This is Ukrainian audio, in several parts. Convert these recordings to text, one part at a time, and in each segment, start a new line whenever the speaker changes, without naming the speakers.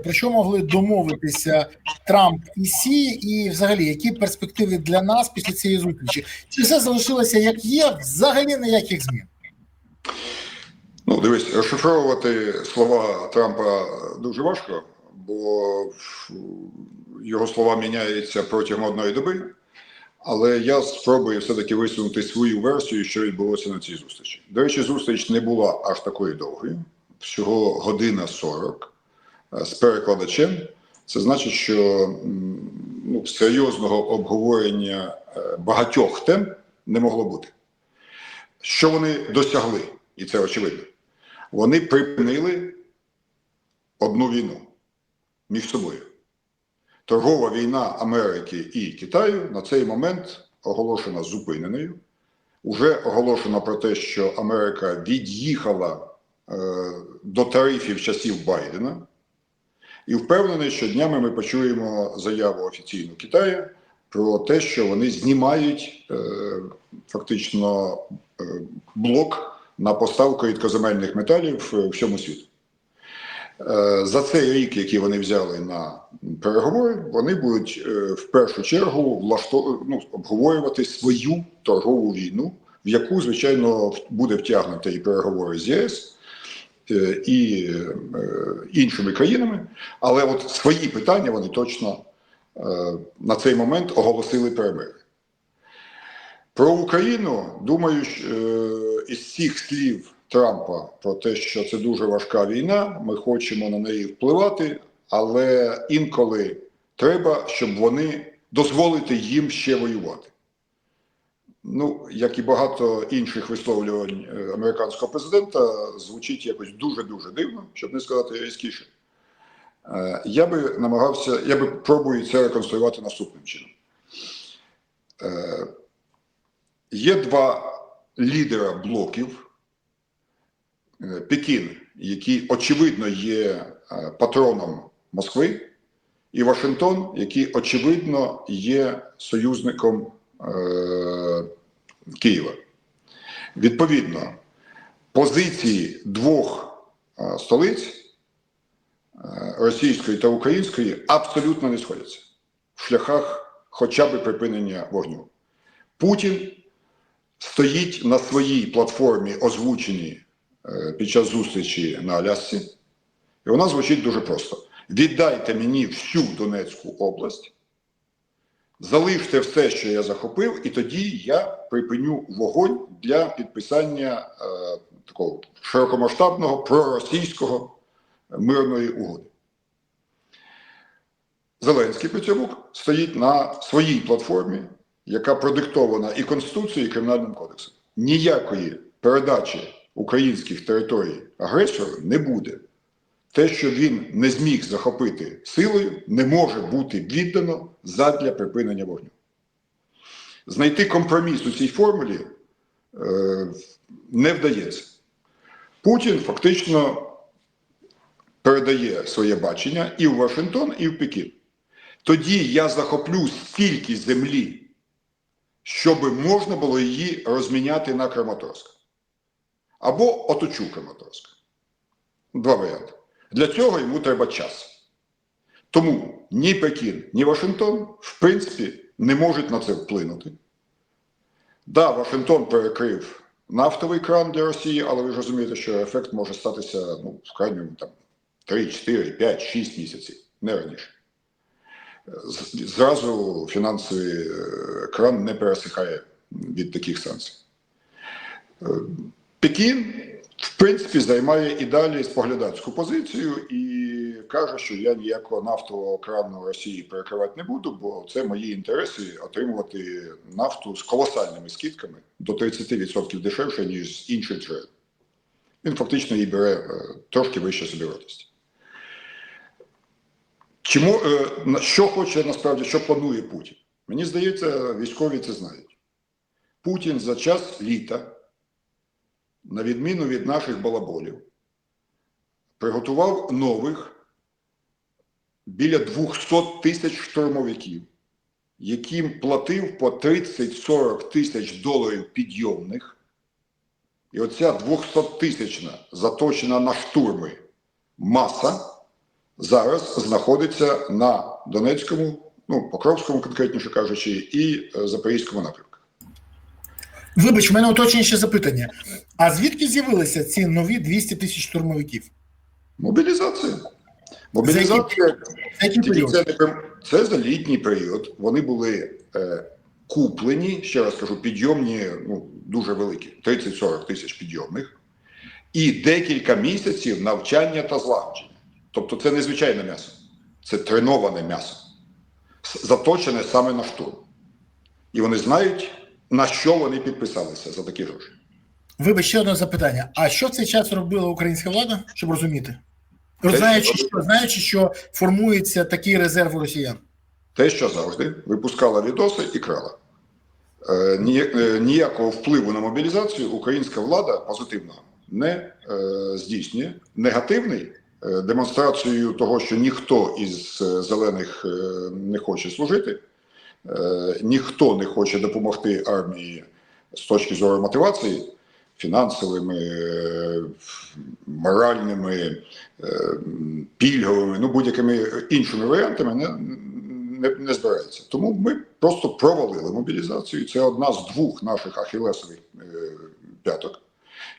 Про що могли домовитися Трамп і Сі, і взагалі які перспективи для нас після цієї зустрічі? Чи все залишилося як є? Взагалі ніяких змін?
Ну, дивись, розшифровувати слова Трампа дуже важко, бо його слова міняються протягом одної доби. Але я спробую все-таки висунути свою версію, що відбулося на цій зустрічі. До речі, зустріч не була аж такою довгою, всього година 40 з перекладачем. Це значить, що ну, серйозного обговорення багатьох тем не могло бути. Що вони досягли, і це очевидно, вони припинили одну війну між собою. Торгова війна Америки і Китаю на цей момент оголошена зупиненою. Уже оголошено про те, що Америка від'їхала е, до тарифів часів Байдена. І впевнений, що днями ми почуємо заяву офіційну Китаю про те, що вони знімають е, фактично е, блок на поставку рідкоземельних металів е, всьому світу. Е, за цей рік, який вони взяли на переговори, вони будуть е, в першу чергу влаштов... ну, обговорювати свою торгову війну, в яку, звичайно, буде втягнути і переговори з ЄС і іншими країнами. Але от свої питання вони точно на цей момент оголосили перемир'я. Про Україну, думаю, із всіх слів. Трампа про те, що це дуже важка війна, ми хочемо на неї впливати, але інколи треба, щоб вони дозволити їм ще воювати. Ну, як і багато інших висловлювань американського президента, звучить якось дуже-дуже дивно, щоб не сказати різкіше. Я би намагався, я би пробую це реконструювати наступним чином. Є два лідера блоків. Пекін, який очевидно є патроном Москви, і Вашингтон, який очевидно є союзником е Києва. Відповідно, позиції двох е столиць е російської та української абсолютно не сходяться в шляхах хоча б припинення вогню. Путін стоїть на своїй платформі, озвученій під час зустрічі на Алясці, і вона звучить дуже просто: віддайте мені всю Донецьку область, залиште все, що я захопив, і тоді я припиню вогонь для підписання е, такого широкомасштабного проросійського мирної угоди. Зеленський при цьому стоїть на своїй платформі, яка продиктована і Конституцією, і Кримінальним кодексом. Ніякої передачі українських територій агресору не буде. Те, що він не зміг захопити силою, не може бути віддано задля припинення вогню. Знайти компроміс у цій формулі е, не вдається. Путін фактично передає своє бачення і в Вашингтон, і в Пекін. Тоді я захоплю стільки землі, щоб можна було її розміняти на Краматорськ або оточу Краматорськ. Два варіанти. Для цього йому треба час. Тому ні Пекін, ні Вашингтон, в принципі, не можуть на це вплинути. Да, Вашингтон перекрив нафтовий кран для Росії, але ви ж розумієте, що ефект може статися ну, в крайньому там, 3, 4, 5, 6 місяців, не раніше. Зразу фінансовий кран не пересихає від таких санкцій. Пекін, в принципі, займає і далі споглядацьку позицію і каже, що я ніякого нафтового крану Росії перекривати не буду, бо це мої інтереси отримувати нафту з колосальними скидками до 30% дешевше, ніж з інших джерел. Він фактично її бере е, трошки вище собівартості. Чому, е, що хоче насправді, що планує Путін? Мені здається, військові це знають. Путін за час літа на відміну від наших балаболів, приготував нових біля 200 тисяч штурмовиків, яким платив по 30-40 тисяч доларів підйомних. І оця 200 тисячна заточена на штурми маса зараз знаходиться на Донецькому, ну Покровському, конкретніше кажучи, і е, Запорізькому напрямку.
Вибач, у мене уточніше запитання. А звідки з'явилися ці нові 200 тисяч штурмовиків?
Мобілізація. Мобілізація
За який період?
це, це за літній період. Вони були е, куплені, ще раз кажу, підйомні, ну, дуже великі, 30-40 тисяч підйомних, і декілька місяців навчання та злагодження. Тобто це не звичайне м'ясо, це треноване м'ясо, заточене саме на штурм. І вони знають, на що вони підписалися за такі гроші.
Вибач, ще одне запитання. А що в цей час робила українська влада, щоб розуміти? Знаючи,
що-
знаючи, що формується такий резерв у росіян.
Те, що завжди випускала відоси і крала. Е, е, ніякого впливу на мобілізацію українська влада позитивно не е, здійснює. Негативний демонстрацією того, що ніхто із зелених не хоче служити, ніхто не хоче допомогти армії з точки зору мотивації фінансовими, е, моральними, е, пільговими, ну будь-якими іншими варіантами не, не, не збирається. Тому ми просто провалили мобілізацію. Це одна з двох наших ахілесових е, п'яток.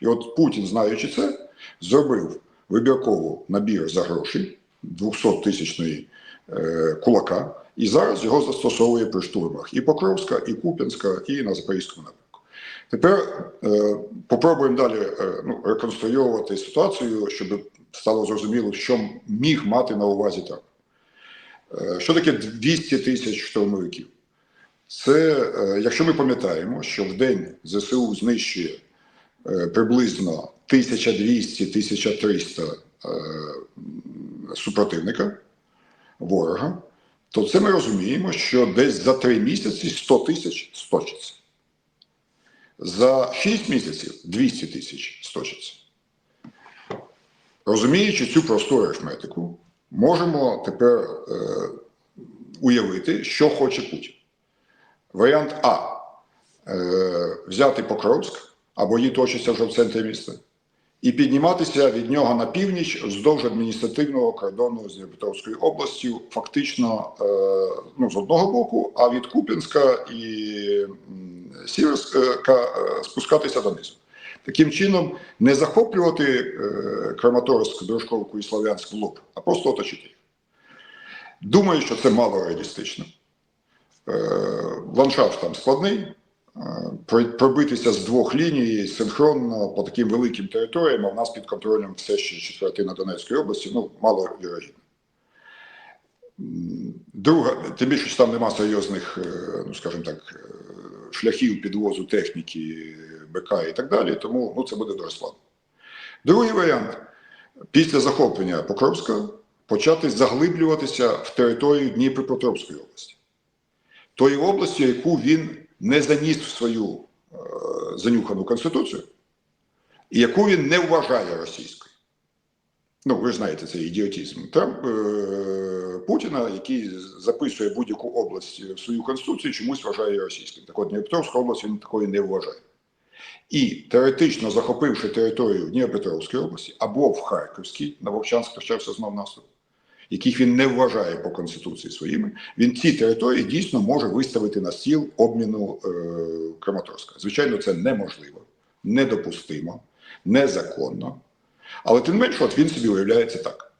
І от Путін, знаючи це, зробив вибірково набір за гроші 200 тисячної е, кулака, і зараз його застосовує при штурмах і Покровська, і Куп'янська, і на Запорізькому напрямку. Тепер е, попробуємо далі е, ну, реконструювати ситуацію, щоб стало зрозуміло, що міг мати на увазі Трамп. Е, що таке 200 тисяч штурмовиків? Це, е, якщо ми пам'ятаємо, що в день ЗСУ знищує е, приблизно 1200-1300 е, супротивника, ворога, то це ми розуміємо, що десь за три місяці 100 тисяч сточиться. За 6 місяців 200 тисяч сточиться. Розуміючи цю просту арифметику, можемо тепер е, уявити, що хоче Путін. Варіант А. Е, взяти Покровськ або її точиться вже в центрі міста, і підніматися від нього на північ вздовж адміністративного кордону з Дніпропетровською областю, фактично е, ну, з одного боку, а від Куп'янська і Сіверська е, спускатися донизу. Таким чином, не захоплювати е, Краматорськ, Дружковку і Слов'янськ в лоб, а просто оточити їх. Думаю, що це мало реалістично. Ландшафт там складний. Про- Пробитися з двох ліній синхронно по таким великим територіям, а в нас під контролем все ще четвертина Донецької області, ну, мало вірогідно. Друга, тим більше, що там нема серйозних, е, ну скажімо так, е, шляхів підвозу техніки, БК і так далі, тому ну, це буде дуже складно. Другий варіант після захоплення Покровська почати заглиблюватися в територію Дніпропетровської області, тої області, яку він не заніс в свою е, занюхану конституцію, яку він не вважає російською. Ну, ви ж знаєте, це ідіотизм Трамп е, Путіна, який записує будь-яку область в свою конституцію, чомусь вважає її російською. Так от Дніпропетровська область він такої не вважає. І теоретично захопивши територію Дніпропетровської області або в Харківській, на Вовчанськ почався знов наступ, яких він не вважає по конституції своїми, він ці території дійсно може виставити на стіл обміну е, Краматорська. Звичайно, це неможливо, недопустимо, незаконно. Але тим менше, от він собі уявляється так.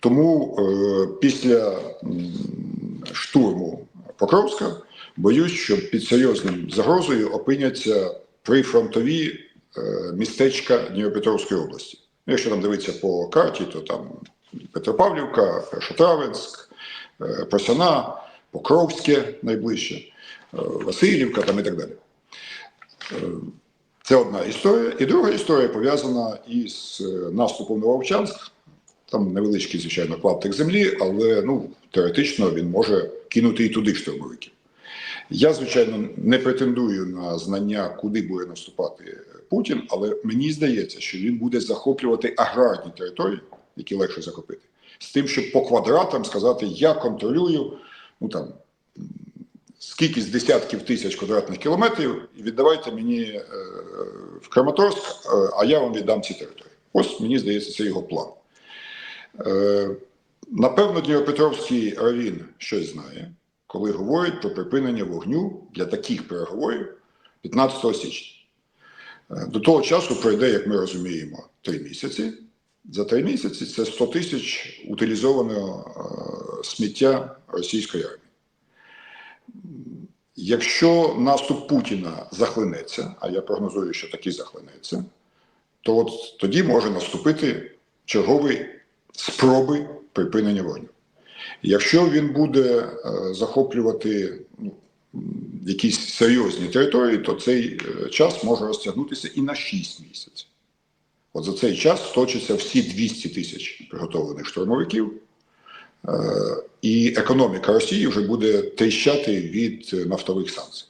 Тому е, після штурму Покровська боюсь, що під серйозним загрозою опиняться прифронтові е, містечка Дніпропетровської області. Ну, Якщо там дивитися по карті, то там Петропавлівка, Першотравенськ, е, Просяна, Покровське найближче, е, Васильівка там і так далі. Е, Це одна історія. І друга історія пов'язана із наступом на Вовчанськ. Там невеличкий, звичайно, клаптик землі, але ну, теоретично він може кинути і туди штурмовиків. Я, звичайно, не претендую на знання, куди буде наступати Путін, але мені здається, що він буде захоплювати аграрні території, які легше захопити, з тим, щоб по квадратам сказати, я контролюю ну там скільки з десятків тисяч квадратних кілометрів, і віддавайте мені е, в Краматорськ, е, а я вам віддам ці території. Ось мені здається, це його план. Е, Напевно, Дніпропетровський равін щось знає, коли говорить про припинення вогню для таких переговорів 15 січня. Е, До того часу пройде, як ми розуміємо, три місяці. За три місяці це 100 тисяч утилізованого е, сміття російської армії. Якщо наступ Путіна захлинеться, а я прогнозую, що таки захлинеться, то от тоді може наступити черговий спроби припинення вогню. Якщо він буде е, захоплювати ну, якісь серйозні території, то цей е, час може розтягнутися і на 6 місяців. От за цей час точаться всі 200 тисяч приготовлених штурмовиків, е, і економіка Росії вже буде тріщати від е, нафтових санкцій.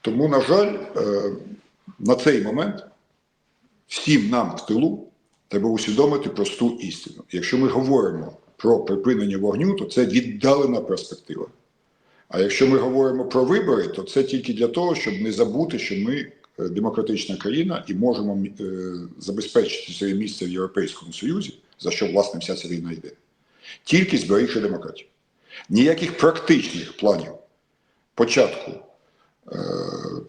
Тому, на жаль, е, на цей момент всім нам в тилу треба усвідомити просту істину. Якщо ми говоримо про припинення вогню, то це віддалена перспектива. А якщо ми говоримо про вибори, то це тільки для того, щоб не забути, що ми демократична країна і можемо е, забезпечити своє місце в Європейському Союзі, за що власне вся ця війна йде. Тільки зберігши демократію. Ніяких практичних планів початку е,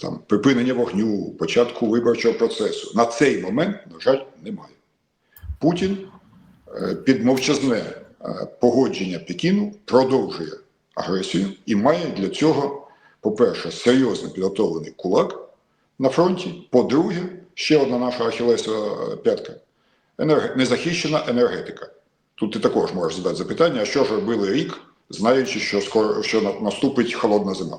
там, припинення вогню, початку виборчого процесу на цей момент, на жаль, немає. Путін е, під мовчазне е, погодження Пекіну продовжує агресію і має для цього, по-перше, серйозно підготовлений кулак на фронті. По-друге, ще одна наша ахілесова п'ятка енерг... незахищена енергетика. Тут ти також можеш задати запитання, а що ж робили рік, знаючи, що скоро що наступить холодна зима.